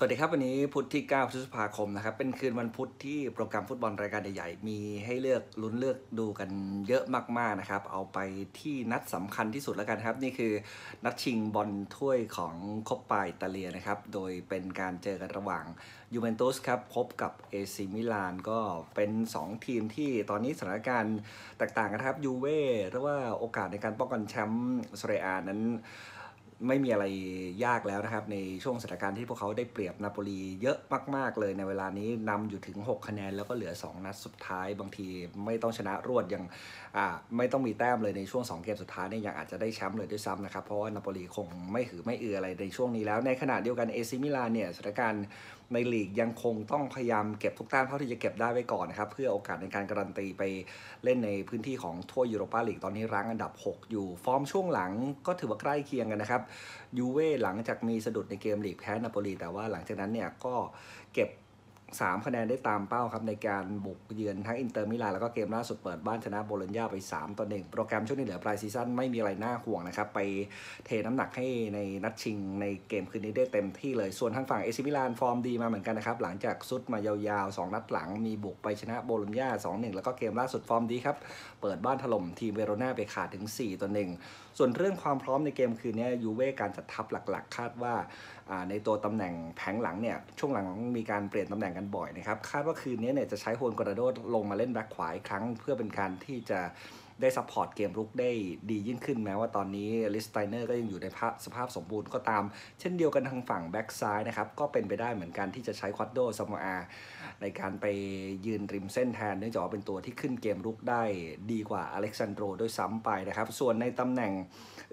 สวัสดีครับวันนี้พุธที่ 9 พฤษภาคมนะครับเป็นคืนวันพุธที่โปรแกรมฟุตบอลรายการใหญ่ๆมีให้เลือกลุ้นเลือกดูกันเยอะมากๆนะครับ เอาไปที่นัดสำคัญที่สุดแล้วกันครับ นี่คือนัดชิงบอลถ้วยของคบปาอิตาเลียนะครับ โดยเป็นการเจอกันระหว่างยูเวนตุสครับพบกับเอซิมิลานก็เป็น 2 ทีมที่ตอนนี้สถานการณ์แตกต่างกันครับยูเว่หรือว่าโอกาสในการป้องกันแชมป์สเรียอานั้น ไม่มีอะไรยากแล้วนะครับ ในช่วงสถานการณ์ที่พวกเขาได้เปรียบนาโปลีเยอะมากๆเลยในเวลานี้นำอยู่ถึง 6 คะแนนแล้วก็เหลือ 2 นัดสุดท้าย บางทีไม่ต้องชนะรวดยังไม่ต้องมีแต้มเลยในช่วง 2 เกมสุดท้ายเนี่ยยังอาจจะได้แชมป์เลยด้วยซ้ำนะครับ เพราะว่านาโปลีคงไม่หือไม่เอืออะไรในช่วงนี้แล้ว ในขณะเดียวกันเอซิมิลานเนี่ยสถานการณ์ในลีกยังคงต้องพยายามเก็บทุกแต้มเท่าที่จะเก็บได้ไว้ก่อนนะครับเพื่อโอกาสในการการันตีไปเล่นในพื้นที่ของทั่วยูโรปาลีกตอนนี้รั้งอันดับ 6 อยู่ ฟอร์มช่วงหลังก็ถือว่าใกล้เคียงกันนะครับยูเว่หลังจากมีสะดุดในเกมลีกแพ้นาโปลีแต่ว่าหลังจากนั้นเนี่ยก็เก็บ 3 คะแนนได้ตามเป้าครับ ในการบุกเยือนทั้งอินเตอร์มิลานแล้วก็เกมล่าสุดเปิดบ้านชนะโบโลญญาไป 3ต่อ1โปรแกรมช่วงนี้เหลือปลายซีซั่นไม่มีอะไรน่าห่วงนะครับ ไปเทน้ำหนักให้ในนัดชิงในเกมคืนนี้ได้เต็มที่เลย ส่วนทางฝั่งเอซิมิลานฟอร์มดีมาเหมือนกันนะครับ หลังจากซุดมายาวๆ 2 นัดหลังมีบุกไปชนะโบโลญญา2-1 แล้วก็เกมล่าสุดฟอร์มดีครับเปิดบ้านถล่มทีมเวโรนาไปขาดถึง4ต่อ1ส่วนเรื่องความพร้อมในเกมคืนนี้ยูเว่การจัดทัพหลัก ๆ คาดว่าในตัวตำแหน่งแผงหลังเนี่ยช่วงหลังมีการเปลี่ยนตำแหน่งกันบ่อยนะครับ คาดว่าคืนนี้เนี่ยจะใช้โฮนกราโดลงมาเล่นแบ็คขวาอีกครั้ง เพื่อเป็นการที่จะ ได้ซัพพอร์ตเกมรุกได้ดียิ่งขึ้นแม้ว่าตอนนี้ลิสไตเนอร์ก็ยังอยู่ในสภาพสมบูรณ์ก็ตาม เช่นเดียวกันทางฝั่งแบ็กซ้ายนะครับก็เป็นไปได้เหมือนกันที่จะใช้ควอดโดซามอาในการไปยืนริมเส้นแทนเนื่องจากว่าเป็นตัวที่ขึ้นเกมรุกได้ดีกว่าอเล็กซานโดรด้วยซ้ำไปนะครับ ส่วนในตำแหน่ง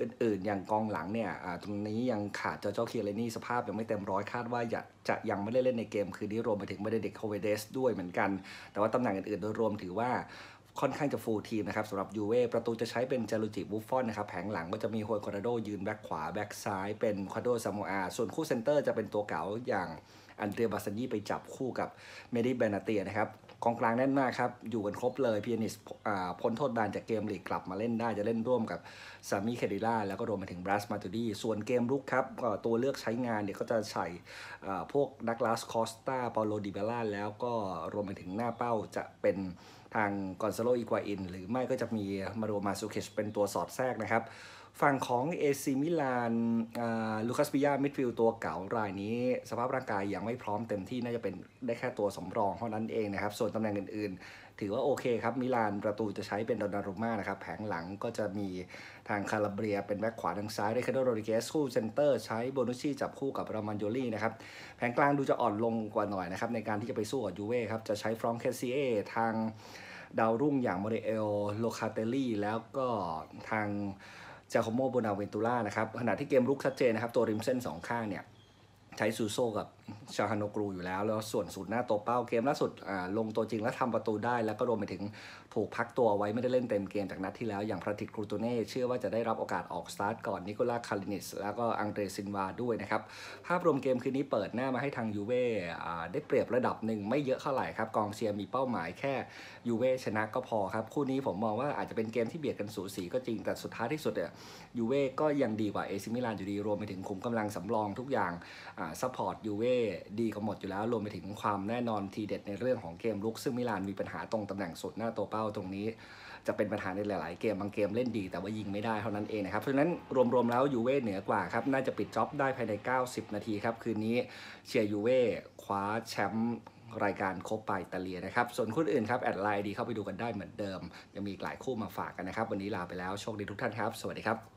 อื่นๆ อย่างกองหลังเนี่ยตรงนี้ยังขาดเจ้าเจ้าเคียร์เลนี่สภาพยังไม่เต็มร้อยคาดว่าจะยังไม่ได้เล่นในเกมคืนนี้รวมไปถึงไม่ได้เด็กโคเวเดสด้วยเหมือนกัน แต่ว่าตำแหน่งอื่นๆโดยรวมถือว่า ค่อนข้างจะฟูลทีมนะครับสำหรับยูเว่ประตูจะใช้เป็นจารุจิบุฟฟอนนะครับแผงหลังก็จะมีโฮยคอร์โดยืนแบ็คขวาแบ็คซ้ายเป็นควาโดซาโมอาส่วนคู่เซนเตอร์จะเป็นตัวเก๋าอย่างอันเดรียบาซันยี่ไปจับคู่กับเมดิเบนาเตียนะครับ กองกลางแน่นมากครับ อยู่กันครบเลยพีนิสพ้นโทษแบนจากเกมลีกกลับมาเล่นได้จะเล่นร่วมกับซามิเคดิล่าแล้วก็รวมไปถึงบรัสมาตูดีส่วนเกมลุกครับตัวเลือกใช้งานเนี่ยก็จะใส่พวกดักลาสคอสตาปาโลดิเบล่าแล้วก็รวมไปถึงหน้าเป้าจะเป็นทางกอนซาโลอีกวาอิน หรือไม่ก็จะมีมาโรมาซูเคชเป็นตัวสอดแทรกนะครับ ฝั่งของเอซิมิลานลูคัสปิยามิดฟิลตัวเก่ารายนี้ สภาพร่างกายยังไม่พร้อมเต็มที่น่าจะเป็นได้แค่ตัวสำรองเท่านั้นเองนะครับ ส่วนตำแหน่งอื่นๆ ถือว่าโอเคครับ มิลานประตูจะใช้เป็นดอนนารุม่านะครับ แผงหลังก็จะมีทางคาราเบียเป็นแบ็คขวาทางซ้ายเรคาโดโรดิเกสคู่เซนเตอร์ใช้โบนุชชีจับคู่กับรามันโยลี่นะครับ แผงกลางดูจะอ่อนลงกว่าหน่อยนะครับในการที่จะไปสู้กับยูเว่ครับจะใช้ฟรองเคซีเอทางดาวรุ่งอย่างโมเดเอลโลคาเตลลี่แล้วก็ทาง จาคโมโบนาเวนตูล่านะครับขณะที่เกมลุกชัดเจนนะครับตัวริมเส้นสองข้างเนี่ยใช้ซูโซกับ ชาฮานกรูอยู่แล้ว แล้วส่วนสูตรหน้าตัวเป้าเกมล่าสุดลงตัวจริงแล้วทำประตูได้ แล้วก็รวมไปถึงถูกพักตัวไว้ไม่ได้เล่นเต็มเกมจากนัดที่แล้ว อย่างพระติกครูตูเน่เชื่อว่าจะได้รับโอกาสออกสตาร์ทก่อนนิโคลาคารินิสแล้วก็อังเดรซินวาด้วยนะครับ ภาพรวมเกมคืนนี้เปิดหน้ามาให้ทางยูเว่ได้เปรียบระดับหนึ่งไม่เยอะเท่าไหร่ครับกองเชียร์มีเป้าหมายแค่ยูเว่ชนะก็พอครับคู่นี้ผมมองว่าอาจจะเป็นเกมที่เบียดกันสูสีก็จริงแต่สุดท้ายที่สุดเนี่ยยูเว่ก็ยังดีกว่าเอซิมิลานอยู่ดีรวมไปถึงคุมกำลังสำรองทุกอย่างซัพพอร์ตยูเว่ดีกว่าหมดอยู่แล้วรวมไปถึงความแน่นอนทีเด็ดในเรื่องของเกมลุก ซึ่งมิลานมีปัญหาตรงตำแหน่งสุดหน้าตัวเป้าตรงนี้ จะเป็นปัญหาในหลาย ๆ เกมบางเกมเล่นดีแต่ว่ายิงไม่ได้เท่านั้นเองนะครับเพราะฉะนั้นรวม ๆ แล้วยูเว่เหนือกว่าครับน่าจะปิดจ็อบได้ภายใน 90 นาทีครับคืนนี้เชียร์ยูเว่คว้าแชมป์รายการโคปาอิตาเลียนะครับ ส่วนคู่อื่นครับ แอดไลน์ดีเข้าไปดูกันได้เหมือนเดิม ยังมีหลายคู่มาฝากกันนะครับ วันนี้ลาไปแล้ว โชคดีทุกท่านครับ สวัสดีครับ